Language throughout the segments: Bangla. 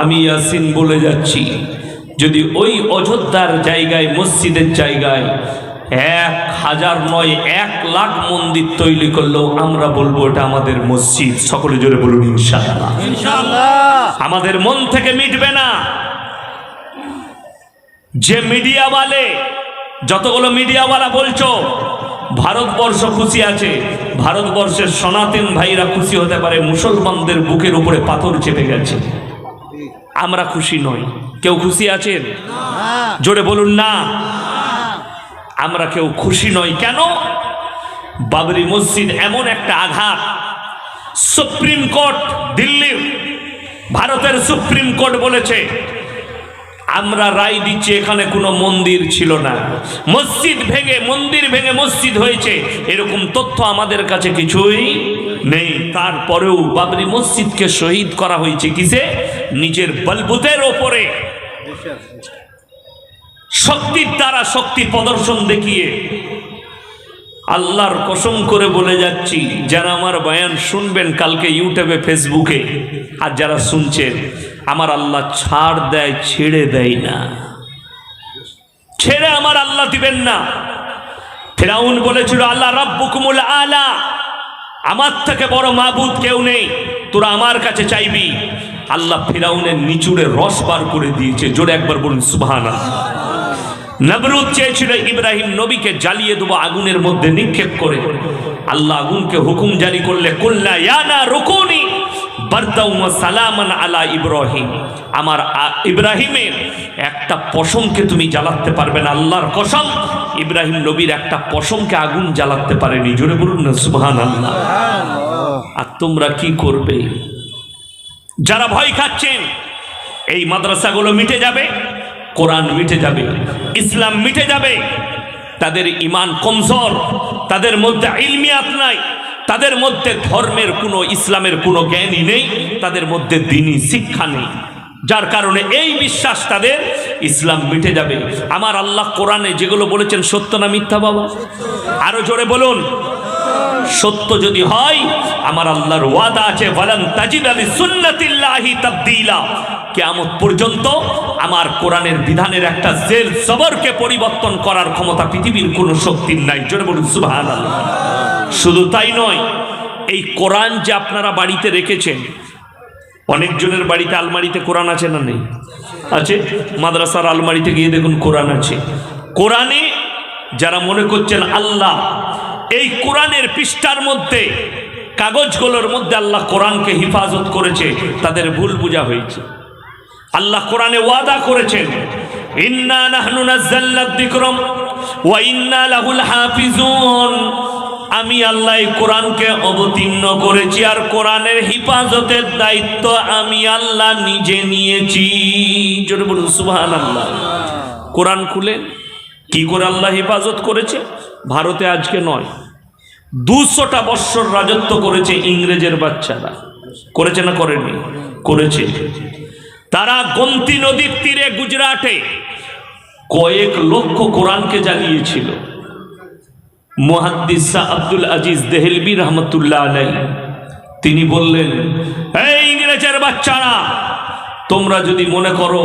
আমি ইয়াসিন বলে যাচ্ছি। যদি ওই অযোধ্যার জায়গায় মসজিদের জায়গায় এক হাজার নয় এক লাখ মন্দির তৈরি করলেও আমরা বলব এটা আমাদের মসজিদ। সকলে জোরে বলুন আমাদের মন থেকে মিটবে না। যে মিডিয়াওয়ালে যতগুলো মিডিয়াওয়ালা বলছো ভারতবর্ষ খুশি আছে। ভারতবর্ষের সনাতন ভাইরা খুশি হতে পারে মুসলমানদের বুকের উপরে পাথর চেপে গেছে। আমরা খুশি নই। কেউ খুশি আছেন? জোরে বলুন না। আমরা কেউ খুশি নই। কেন? বাবরি মসজিদ এমন একটা আঘাত। সুপ্রিম কোর্ট দিল্লির ভারতের সুপ্রিম কোর্ট বলেছে, আমরা রায় দিচ্ছি, এখানে কোনো মন্দির ছিল না। মসজিদ ভেঙে, মন্দির ভেঙে মসজিদ হয়েছে, এরকম তথ্য আমাদের কাছে কিছুই নেই। তারপরেও বাবরি মসজিদকে শহীদ করা হয়েছে কিসে? নিজের বলবুতের ওপরে শক্তির দ্বারা শক্তি প্রদর্শন দেখিয়ে আল্লাহর কসম করে বলে যাচ্ছি, যারা আমার বয়ান শুনবেন কালকে ইউটিউবে, ফেসবুকে, আর যারা শুনছেন, আমার আল্লাহ ছাড় দেয়, ছেড়ে দেয় না। ছেড়ে আমার আল্লাহ দিবেন না। ফেরাউন বলেছিল, আল্লাহ রাব্বুকুমুল আলা। আমার থেকে বড় মাবুদ কেউ নেই। তোরা আমার কাছে চাইবি। আল্লাহ ফেরাউনের নিচুড়ে রস বার করে দিয়েছে। জোরে একবার বলুন, সুবহানাল্লাহ। নবরুদ চেয়েছিল ইব্রাহিম নবীকে জ্বালিয়ে দেবো আগুনের মধ্যে নিক্ষেপ করে। আল্লাহ আগুনকে হুকুম জারি করলে, কুল্লা ইয়ানা রুকুনি সালামান আলা ইব্রাহিম। আমার ইব্রাহিমের একটা পশমকে তুমি জ্বালাতে পারবে না, আল্লাহর কসম। ইব্রাহিম নবীর একটা পশমকে আগুন জ্বালাতে পারেনি। জোরে বলুন না, সুবহানাল্লাহ। আর তোমরা কি করবে? যারা ভয় খাচ্ছেন, এই মাদ্রাসাগুলো মিটে যাবে, কোরআন মিটে যাবে, ইসলাম মিটে যাবে। তাদের ইমান কমজোর, তাদের মধ্যে ইলমিয়াত নাই, তাদের মধ্যে ধর্মের কোনো, ইসলামের কোনো জ্ঞানই নেই, তাদের মধ্যে দিনই শিক্ষা নেই। যার কারণে এই বিশ্বাস তাদের, ইসলাম মিটে যাবে। আমার আল্লাহ কোরআনে যেগুলো বলেছেন, সত্য না মিথ্যা বাবা? আরও জোরে বলুন। সত্য যদি হয়, আমার আল্লাহর ওয়াদা আছে বলেন তাজিদ আলী সুন্নাতিল্লাহি তাবদিলা। কেয়ামত পর্যন্ত আমার কোরআনের বিধানের একটা জের জবরকে পরিবর্তন করার ক্ষমতা পৃথিবীর কোনো শক্তির নাই। জোরে বলুন, সুবহানাল্লাহ। শুধু তাই নয়, এই কোরআন যে আপনারা বাড়িতে রেখেছেন, অনেকজনের বাড়িতে আলমারিতে কোরআন আছে না নেই? আছে? মাদ্রাসার আলমারিতে গিয়ে দেখুন কোরআন আছে। কোরআনে যারা মনে করছেন আল্লাহ এই কোরআনের পৃষ্ঠার মধ্যে, কাগজগুলোর মধ্যে আল্লাহ কোরআনকে হিফাজত করেছে, তাদের ভুল বোঝা হয়েছে। আল্লাহ কোরআনে ওয়াদা করেছেন, ইন্না নাহনু নাযালনা যিকরাম ওয়া ইন্না লাহুল হাফিজুন। আমি আল্লাহ কোরআনকে অবতীর্ণ করেছি আর কোরআনের হিফাজতের দায়িত্ব আমি আল্লাহ নিজে নিয়েছি। জোরে বলুন, সুবহানাল্লাহ। কোরআন খুলেন কি করে আল্লাহ হেফাজত করেছে? ভারতে আজকে নয়। দুশোটা বৎসর রাজত্ব করেছে ইংরেজের বাচ্চারা। করেছে না করেনি? করেছে। তারা গমতি নদীর তীরে গুজরাটে কয়েক লক্ষ কোরআনকে জ্বালিয়েছিল মুহাদ্দিসা আব্দুল আজিজ দেহেলবি রহমতুল্লাহ আলাই তিনি বললেন, এই ইংরেজের বাচ্চারা তোমরা যদি মনে করো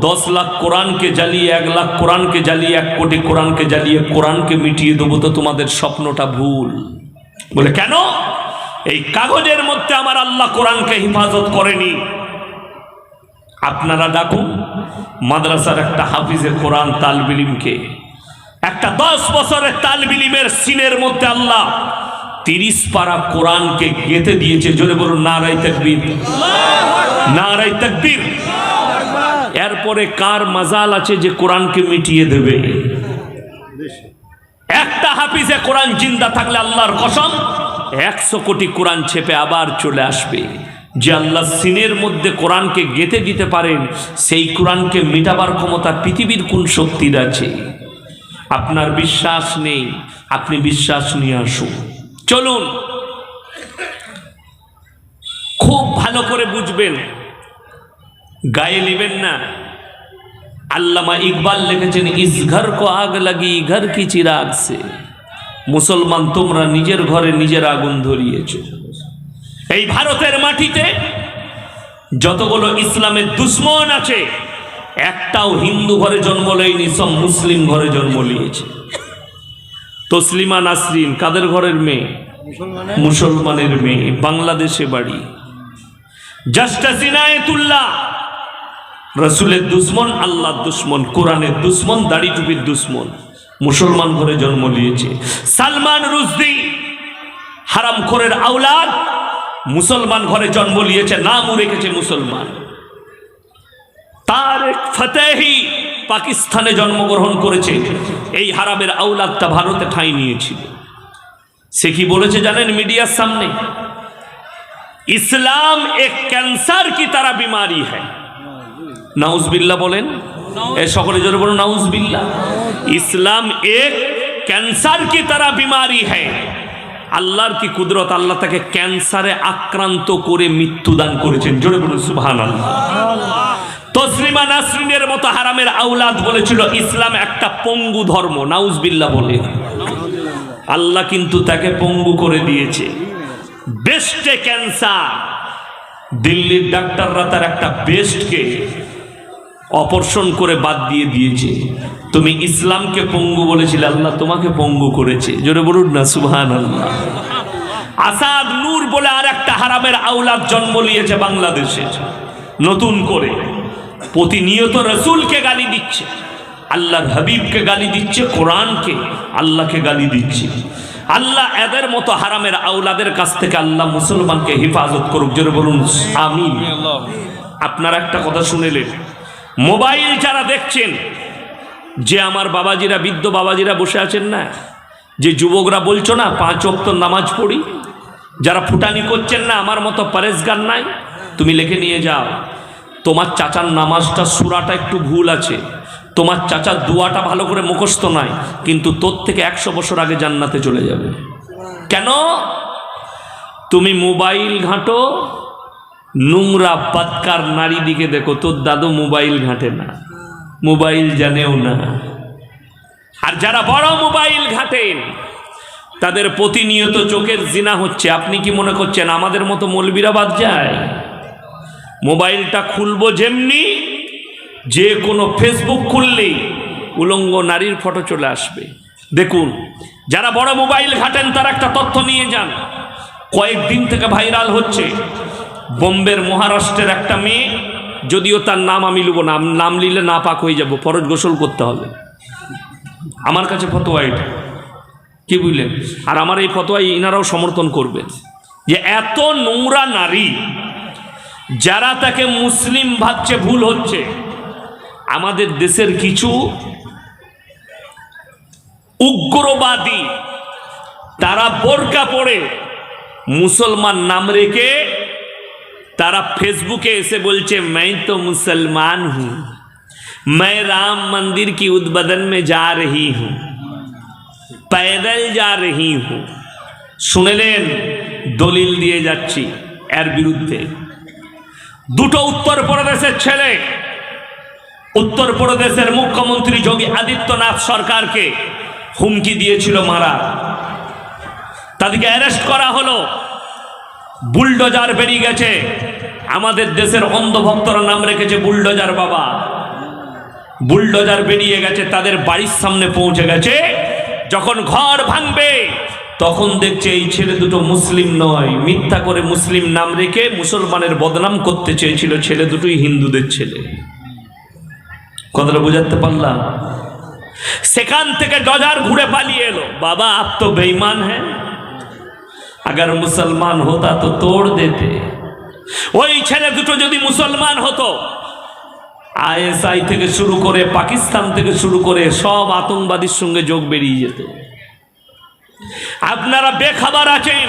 দশ লাখ কোরআনকে জ্বালিয়ে, এক লাখ কোরআনকে জ্বালিয়ে, এক কোটি কোরআনকে জ্বালিয়ে কোরআনকে মিটিয়ে দেবো তো তোমাদের স্বপ্নটা ভুল। বলে, কেন? এই কাগজের মধ্যে আমার আল্লাহ কোরআনকে হেফাজত করেনি। আপনারা ডাকুন, মাদ্রাসার একটা হাফিজে কোরআন তালবিলিমকে। একটা দশ বছরের তালবিলিমের সিনের মধ্যে আল্লাহ তিরিশ পারা কোরআনকে গেঁথে দিয়েছে, জোরে বলুন নারাই তকবীর। নারাই তকবীর। এরপরে কার মাজাল আছে যে কোরআনকে মিটিয়ে দেবে? একটা হাফিজে কোরআন জিন্দা থাকলে আল্লাহর কসম, একশো কোটি কোরআন ছেপে আবার চলে আসবে। যে আল্লাহ সিনের মধ্যে কোরআনকে গেঁথে দিতে পারেন, সেই কোরআনকে মেটাবার ক্ষমতা পৃথিবীর কোন শক্তির আছে? আপনার বিশ্বাস নেই, আপনি বিশ্বাস নিয়ে আসুন। চলুন। খুব ভালো করে বুঝবেন। গায়ে নেবেন না। আল্লামা ইকবাল লিখেছেন ইস ঘর কো আগ লাগি ঘর কি চিরাগ সে। মুসলমান, তোমরা নিজের ঘরে নিজের আগুন ধরিয়েছ। এই ভারতের মাটিতে যতগুলো ইসলামের দুশ্মন আছে, একটাও হিন্দু ঘরে জন্ম নেয়নি সব মুসলিম ঘরে জন্ম নিয়েছে। তসলিমা নাসরিন কাদের ঘরের মেয়ে? মুসলমানের? মেয়ে বাংলাদেশে বাড়ি। জাস্টাস ইনায়েতুল্লাহ রসুলের দুশ্মন আল্লাহ দুশ্মন কোরআনের দুশ্মন দাড়ি টুপির দুশ্মন মুসলমান ঘরে জন্ম নিয়েছে। সালমান রুজদি হারাম খোরের আওলাদ মুসলমান ঘরে জন্ম নিয়েছে নামও রেখেছে মুসলমান। তারেক ফতেহি পাকিস্তানে জন্মগ্রহণ করেছে, এই হারামের আওলাদটা ভারতে ঠাঁই নিয়েছিল। সে কি বলেছে জানেন মিডিয়ার সামনে? ইসলাম এক ক্যান্সার কি তারা বিমারি হ্যাঁ নাউজবিল্লা বলেন। সকলে জোরে বলুন নাউজবিল্লা ইসলাম এক ক্যান্সার কি তারা বিমারি হ্যাঁ আল্লাহর কি কুদরত? আল্লাহ তাকে ক্যান্সারে আক্রান্ত করে মৃত্যুদান করেছেন। জোরে বলুন সুবহান আল্লাহ তসলিমা নাসরিনের মতো হারামের আউলাদ বলেছিল, ইসলাম একটা পঙ্গু ধর্ম নাউজবিল্লা বলে। আল্লাহ কিন্তু তাকে পঙ্গু করে দিয়েছে। বেস্টে ক্যান্সার। দিল্লির ডাক্তাররা তার একটা বেস্টকে অপর্ষণ করে বাদ দিয়ে দিয়েছে। তুমি ইসলামকে পঙ্গু বলেছিলে, আল্লাহ তোমাকে পঙ্গু করেছে। জোরে বলুন না সুহান আল্লাহ আসাদ নূর বলে আর একটা হারামের আউলাদ জন্ম নিয়েছে বাংলাদেশে। নতুন করে। প্রতিনিয়ত রসুলকে গালি দিচ্ছে, আল্লাহর হাবিবকে গালি দিচ্ছে, কোরআনকে আল্লাহকে গালি দিচ্ছে। আল্লাহ এদের মতো হারামের আউলাদের কাছ থেকে আল্লাহ মুসলমানকে হেফাজত করুক, জোরে বলুন, আমিন। আপনারা একটা কথা শুনেলেন, মোবাইল যারা দেখছেন, যে আমার বাবাজিরা, বৃদ্ধ বাবাজিরা বসে আছেন না, যে যুবকরা বলছো না, পাঁচ অক্ত নামাজ পড়ি, যারা ফুটানি করছেন না, আমার মতো পারেসগার নাই, তুমি লিখে নিয়ে যাও। তোমার চাচার নামাজটা, সুরাটা একটু ভুল আছে। তোমার চাচার দুয়াটা ভালো করে মুখস্থ নয় কিন্তু তোর থেকে একশো বছর আগে জান্নাতে চলে যাবে। কেন? তুমি মোবাইল ঘাঁটো, নোংরা বাতকার নারী দিকে দেখো, তোর দাদু মোবাইল ঘাঁটে না। মোবাইল জানেও না। আর যারা বড় মোবাইল ঘাটেন তাদের প্রতিনিয়ত চোখের জিনা হচ্ছে। আপনি কি মনে করছেন, আমাদের মতো মলবিরা বাদ যায়? মোবাইলটা খুলবো যেমনি, যে কোনো ফেসবুক খুললেই উলঙ্গ নারীর ফটো চলে আসবে। দেখুন, যারা বড় মোবাইল ঘাটেন, তার একটা তথ্য নিয়ে যান। কয়েকদিন থেকে ভাইরাল হচ্ছে, বোম্বের মহারাষ্ট্রের একটা মেয়ে, যদিও তার নাম আমি লুব না, নাম নিলে না পাক হয়ে যাব, ফরজ গোসল করতে হবে। আমার কাছে ফতোয়া এটা। কি বুঝলেন? আর আমার এই ফতোয়াই ইনারাও সমর্থন করবেন যে এত নোংরা নারী যারা তাকে মুসলিম ভাবছে ভুল হচ্ছে আমাদের দেশের কিছু উগ্রবাদী তারা বোরকা পড়ে মুসলমান নাম রেখে তারা ফেসবুকে এসে বলছে मैं तो मुसलमान हूँ मैं राम मंदिर की उद्बोधन में जा रही हूँ पैदल जा रही हूँ শুনেলেন দলিল দিয়ে যাচ্ছি এর বিরুদ্ধে দুটো উত্তরপ্রদেশের ছেলে। উত্তরপ্রদেশের মুখ্যমন্ত্রী যোগী আদিত্যনাথ সরকারকে হুমকি দিয়েছিল মারা। তাদেরকে অ্যারেস্ট করা হলো। বুলডোজার বেরিয়ে গেছে। আমাদের দেশের অন্ধভক্তরা নাম রেখেছে বুলডোজার বাবা। বুলডোজার বেরিয়ে গেছে, তাদের বাড়ির সামনে পৌঁছে গেছে। যখন ঘর ভাঙবে তখন দেখছে এই ছেলে দুটো মুসলিম নয়। মিথ্যা করে মুসলিম নাম রেখে মুসলমানের বদনাম করতে চেয়েছিল। ছেলে দুটোই হিন্দুদের ছেলে। কথাটা বোঝাতে পারলাম? সেখান থেকে ডজার ঘুরে পালিয়ে এলো। বাবা, আপ তো বেঈমান হ্যাঁ। আগার মুসলমান হতা তো তোড় দিতে। ওই ছেলে দুটো যদি মুসলমান হতো, আইএসআই থেকে শুরু করে পাকিস্তান থেকে শুরু করে সব আতঙ্কবাদীর সঙ্গে যোগ বেরিয়ে যেত। আপনারা বেখাবার আছেন।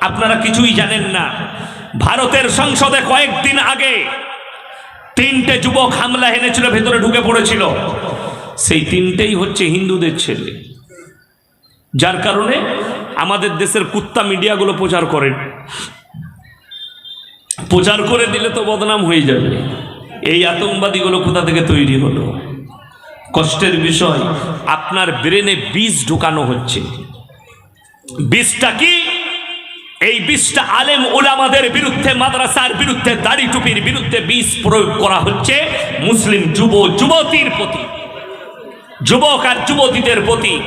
আপনারা কিছুই জানেন না। ভারতের সংসদে কয়েকদিন আগে তিনটে যুবক হামলা এনেছিল, ভেতরে ঢুকে পড়েছিল। সেই তিনটেই হচ্ছে হিন্দুদের ছেলে। যার কারণে আমাদের দেশের কুত্তা মিডিয়াগুলো প্রচার করেন প্রচার করে দিলে তো বদনাম হয়ে যাবে। এই আতঙ্কবাদীগুলো কোথা থেকে তৈরি হলো? কষ্টের বিষয়, আপনার ব্রেনে বীজ ঢুকানো হচ্ছে। বীজটা কি? এই বিষটা আলেম ওলামাদের বিরুদ্ধে, মাদ্রাসার বিরুদ্ধে, দাড়ি টুপির বিরুদ্ধে বিষ প্রয়োগ করা হচ্ছে মুসলিম যুব যুবতীর প্রতি। যুবক আর যুবতীদের প্রতি